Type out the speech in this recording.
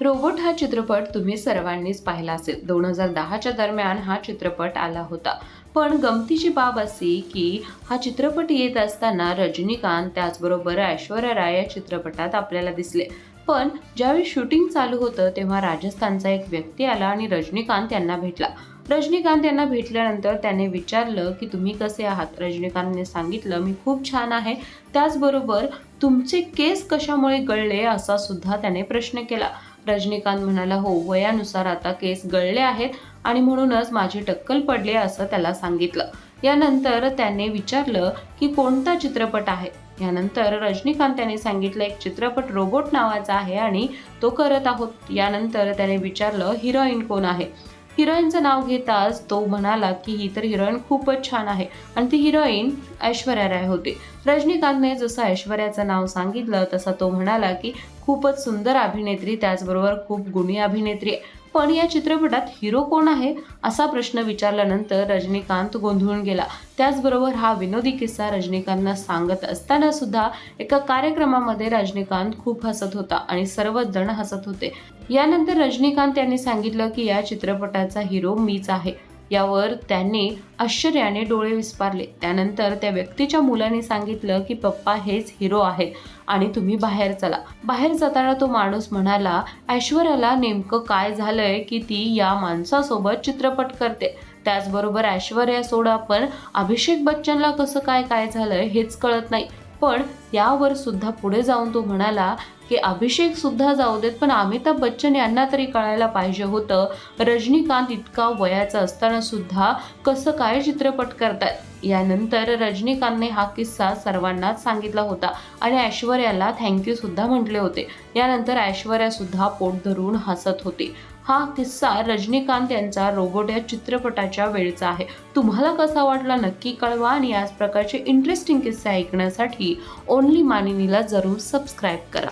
Robot हा चित्रपट तुम्ही सर्वांनीच पाहिला असेल. दोन हजार दहाच्या दरम्यान हा चित्रपट आला होता. पण गमतीची बाब अशी की हा चित्रपट येत असताना रजनीकांत त्याचबरोबर ऐश्वर्या राय या चित्रपटात आपल्याला दिसले. पण ज्यावेळी शूटिंग चालू होतं तेव्हा राजस्थानचा एक व्यक्ती आला आणि रजनीकांत यांना भेटला. रजनीकांत यांना भेटल्यानंतर त्याने विचारलं की तुम्ही कसे आहात? रजनीकांतने सांगितलं मी खूप छान आहे. त्याचबरोबर तुमचे केस कशामुळे गळले असा सुद्धा त्याने प्रश्न केला. रजनीकांत म्हणाला हो वयानुसार आता केस गळले आहेत आणि म्हणूनच माझी टक्कल पडली असं त्याला सांगितलं. यानंतर त्याने विचारलं की कोणता चित्रपट आहे? यानंतर रजनीकांत त्याने सांगितलं एक चित्रपट रोबोट नावाचा आहे आणि तो करत आहोत. यानंतर त्याने विचारलं हिरोईन कोण आहे? हिरोईनचं नाव घेताच तो म्हणाला की ही तर हिरोईन खूपच छान आहे. आणि ती हिरोईन ऐश्वर्या राय होती. रजनीकांतने जसं ऐश्वर्याचं नाव सांगितलं तसा तो म्हणाला की खूपच सुंदर अभिनेत्री त्याचबरोबर खूप गुणी अभिनेत्री आहे. पण या चित्रपटात हिरो कोण आहे असा प्रश्न विचारल्यानंतर रजनीकांत गोंधळून गेला. त्याचबरोबर हा विनोदी किस्सा रजनीकांतना सांगत असताना सुद्धा एका कार्यक्रमामध्ये रजनीकांत खूप हसत होता आणि सर्वच जण हसत होते. यानंतर रजनीकांत यांनी सांगितलं की या चित्रपटाचा हिरो मीच आहे. यावर त्यांनी आश्चर्याने डोळे विस्पारले. त्यानंतर त्या व्यक्तीच्या मुलाने सांगितलं की पप्पा हेच हिरो आहेत आणि तुम्ही बाहेर चला. बाहेर जाताना तो माणूस म्हणाला ऐश्वर्याला नेमकं काय झालंय की ती या माणसासोबत चित्रपट करते? त्याचबरोबर ऐश्वर्या सोडा पण अभिषेक बच्चनला कसं काय काय झालंय हेच कळत नाही. पण यावर सुद्धा पुढे जाऊन तो म्हणाला की अभिषेक सुद्धा जाऊ देत पण अमिताभ बच्चन यांना तरी कळायला पाहिजे होतं. रजनीकांत इतका वयाचा असताना सुद्धा कसं काय चित्रपट करतायत? यानंतर रजनीकांतने हा किस्सा सर्वांनाच सांगितला होता आणि ऐश्वर्याला थँक्यू सुद्धा म्हटले होते. यानंतर ऐश्वर्या सुद्धा पोट धरून हसत होती. हा किस्सा रजनीकांत यांचा रोबोट या चित्रपटाच्या वेळचा आहे. तुम्हाला कसा वाटला नक्की कळवा आणि याच प्रकारचे इंटरेस्टिंग किस्से ऐकण्यासाठी ओनली मानिनीला जरूर सबस्क्राईब करा.